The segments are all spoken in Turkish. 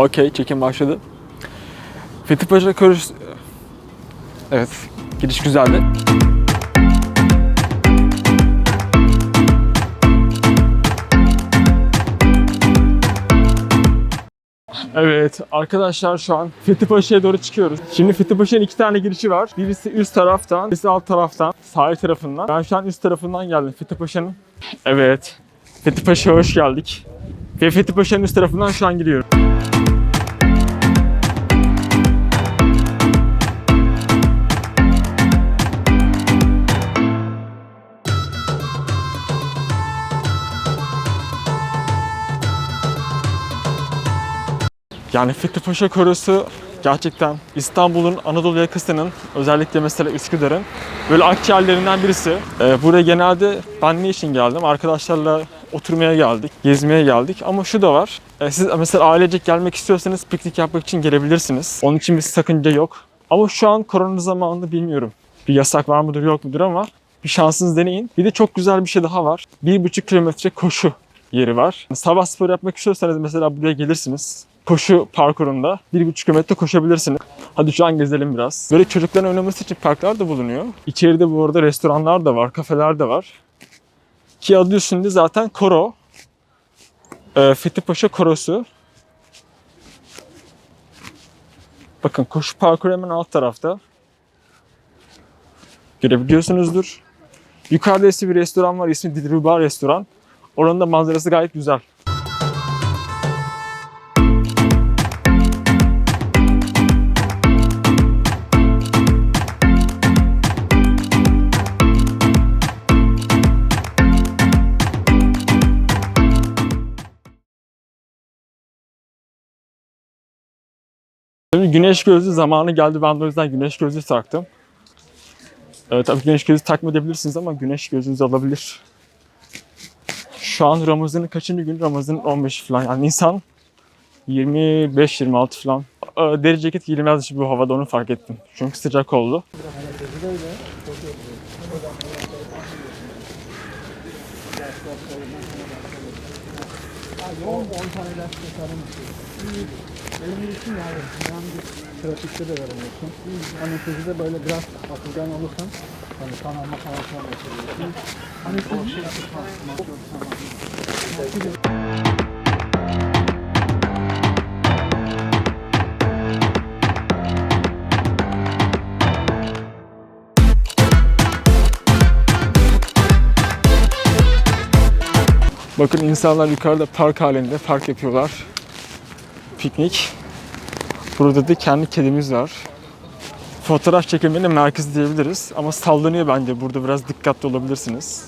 Okey, çekim başladı. Fethi Paşa Körüs... Evet, gidiş güzeldi. Evet arkadaşlar şu an Fethi Paşa'ya doğru çıkıyoruz. Şimdi Fethi Paşa'nın iki tane girişi var. Birisi üst taraftan, birisi alt taraftan, sahil tarafından. Ben şu an üst tarafından geldim Fethi Paşa'nın. Evet. Fethi Paşa'ya hoş geldik. Ve Fethi Paşa'nın üst tarafından şu an giriyorum. Yani Fethi Paşa Korosu gerçekten İstanbul'un Anadolu yakasının özellikle mesela Üsküdar'ın böyle akciğerlerinden birisi. Ee, buraya genelde ben ne için geldim? Arkadaşlarla oturmaya geldik, gezmeye geldik. Ama şu da var. Ee, siz mesela ailecek gelmek istiyorsanız piknik yapmak için gelebilirsiniz. Onun için bir sakınca yok. Ama şu an korona zamanında bilmiyorum. Bir yasak var mıdır yok mudur ama bir şansınız deneyin. Bir de çok güzel bir şey daha var. 1,5 kilometre koşu yeri var. Sabah spor yapmak istiyorsanız mesela buraya gelirsiniz. Koşu parkurunda 1,5 kilometre koşabilirsiniz. Hadi şu an gezelim biraz. Böyle çocukların oynaması için parklar da bulunuyor. İçeride bu arada restoranlar da var, kafeler de var. Ki adı üstünde zaten koro. Ee, Fethi Paşa Korosu. Bakın koşu parkuru hemen alt tarafta. Görebiliyorsunuzdur. Yukarıda ise bir restoran var. İsmi Dilruba Restoran. Oranın da manzarası gayet güzel. Güneş gözlüğü zamanı geldi. Ben de o yüzden güneş gözlüğü taktım. Evet, tabii güneş gözlüğü takmayabilirsiniz ama güneş gözlüğünüzü alabilir. Şu an Ramazan'ın kaçıncı gün? Ramazan'ın 15 falan. Yani Nisan 25-26 falan. Deri ceket giyilmez bu havada onu fark ettim. Çünkü sıcak oldu. Trafikte de böyle biraz akıldan olursan hani kan alma falan filan yaşıyorsun. Anestezi Bakın insanlar yukarıda park halinde park yapıyorlar. Piknik. Burada da kendi kedimiz var. Fotoğraf çekilmenin merkezi diyebiliriz ama sallanıyor bence. Burada biraz dikkatli olabilirsiniz.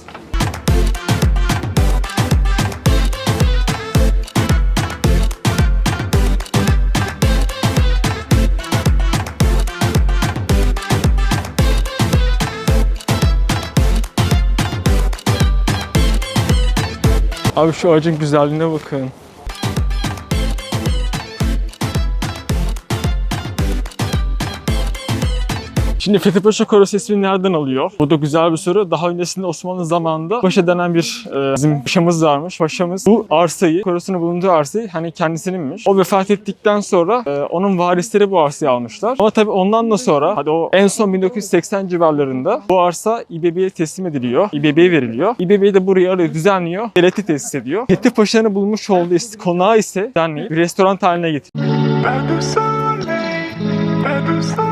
Abi şu ağacın güzelliğine bakın. Şimdi Fethi Paşa Korosu ismini nereden alıyor? Bu da güzel bir soru. Daha öncesinde Osmanlı zamanında Paşa denen bir e, bizim paşamız varmış. Paşamız bu arsayı, korosunun bulunduğu arsayı hani kendisininmiş. O vefat ettikten sonra e, onun varisleri bu arsayı almışlar. Ama tabii ondan da sonra hadi o en son 1980 civarlarında bu arsa İBB'ye teslim ediliyor. İBB'ye veriliyor. İBB de burayı arıyor, düzenliyor. Devleti tesis ediyor. Fethi Paşa'nın bulmuş olduğu konağı ise düzenleyip bir restoran haline getiriyor. Pas de soleil, pas de soleil,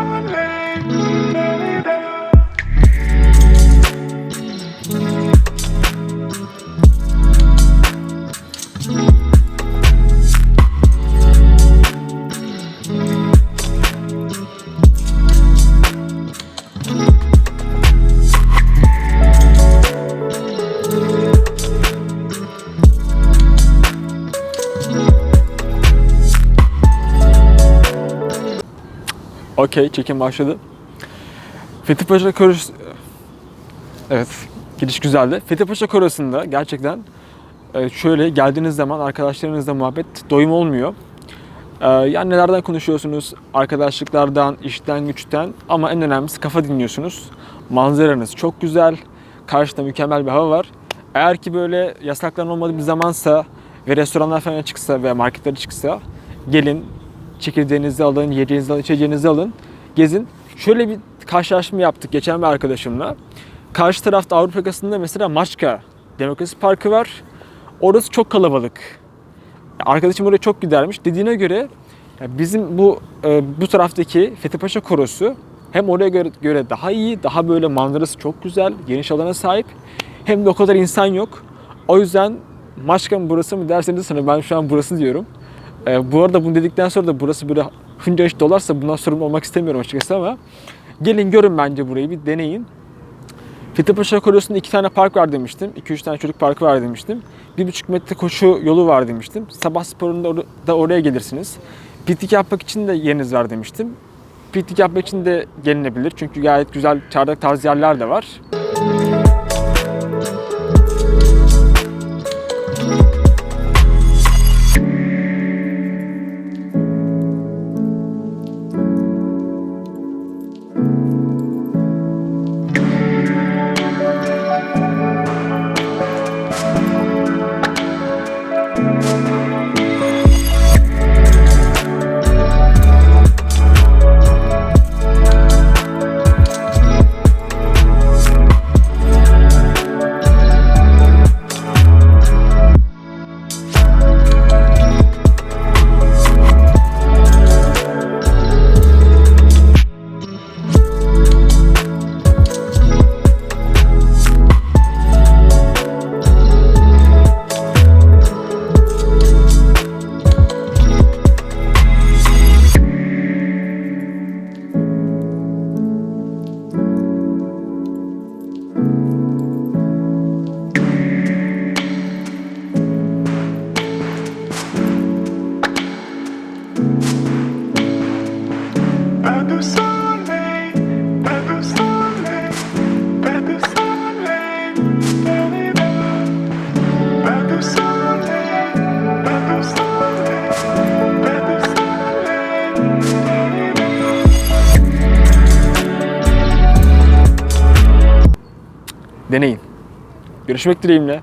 Okey, çekim başladı. Fethi Paşa Korosu... Evet, gidiş güzeldi. Fethi Paşa Korosu'nda gerçekten e, şöyle geldiğiniz zaman arkadaşlarınızla muhabbet doyum olmuyor. Ee, yani nelerden konuşuyorsunuz? Arkadaşlıklardan, işten, güçten ama en önemlisi kafa dinliyorsunuz. Manzaranız çok güzel. Karşıda mükemmel bir hava var. Eğer ki böyle yasakların olmadığı bir zamansa ve restoranlar falan çıksa veya marketler çıksa gelin çekirdeğinizi alın, yiyeceğinizi alın, içeceğinizi alın, gezin. Şöyle bir karşılaşma yaptık geçen bir arkadaşımla. Karşı tarafta Avrupa yakasında mesela Maçka Demokrasi Parkı var. Orası çok kalabalık. Arkadaşım oraya çok gidermiş. Dediğine göre bizim bu e, bu taraftaki Fethi Paşa Korosu hem oraya göre, göre daha iyi, daha böyle manzarası çok güzel, geniş alana sahip. Hem de o kadar insan yok. O yüzden Maçka mı burası mı derseniz sana ben şu an burası diyorum. E, bu arada bunu dedikten sonra da burası böyle hınca iş dolarsa bundan sorumlu olmak istemiyorum açıkçası ama gelin görün bence burayı bir deneyin. Fethi Paşa Korosu'nda iki tane park var demiştim. 2-3 tane çocuk parkı var demiştim. 1,5 metre koşu yolu var demiştim. Sabah sporunda or- da oraya gelirsiniz. Piknik yapmak için de yeriniz var demiştim. Piknik yapmak için de gelinebilir. Çünkü gayet güzel çardak tarzı yerler de var. Deneyin. Görüşmek dileğimle.